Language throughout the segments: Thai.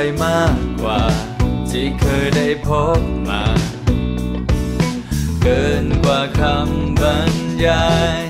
อะไรมากกว่า ที่เคยได้พบมา เกินกว่าคำบรรยาย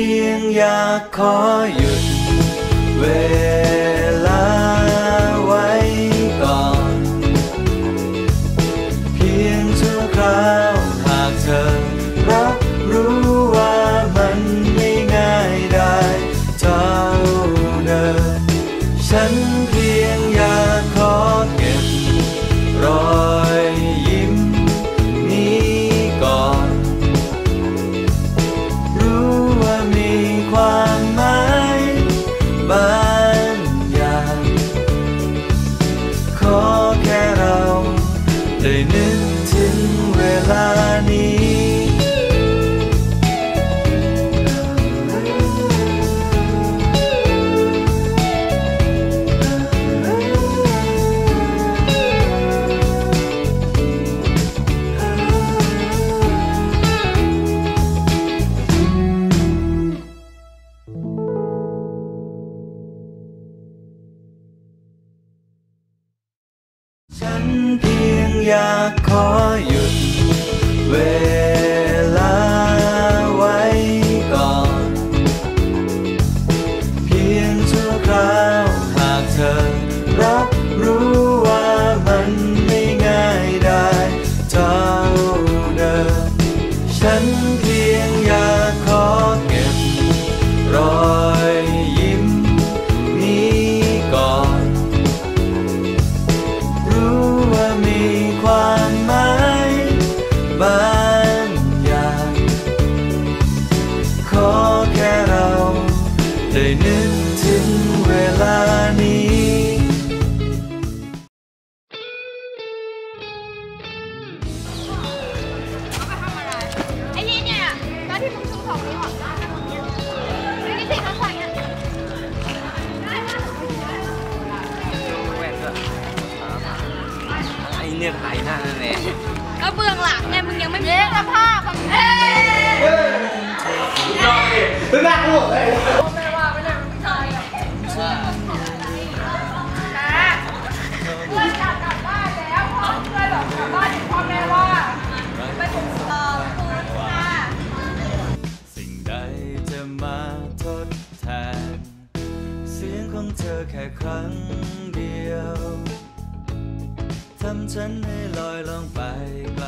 พียงอยากขอหยุดเวลาไว้ก่อน เพียงชั่วคราวหากเธอรับรู้ว่ามันไม่ง่ายได้เท่าเดิมฉันเพียงอยากขอเก็บรอ ฉันเพียงอยากขอ ไอเนี่ยถ่ายหน้าเน่ก็เบื้องหลังไงมึงยังไม่มีสภาพเฮ้ยยอดเลยหน้ากูเลย ของเธอแค่ครั้งเดียว ทำฉันให้ลอยลองไปไกล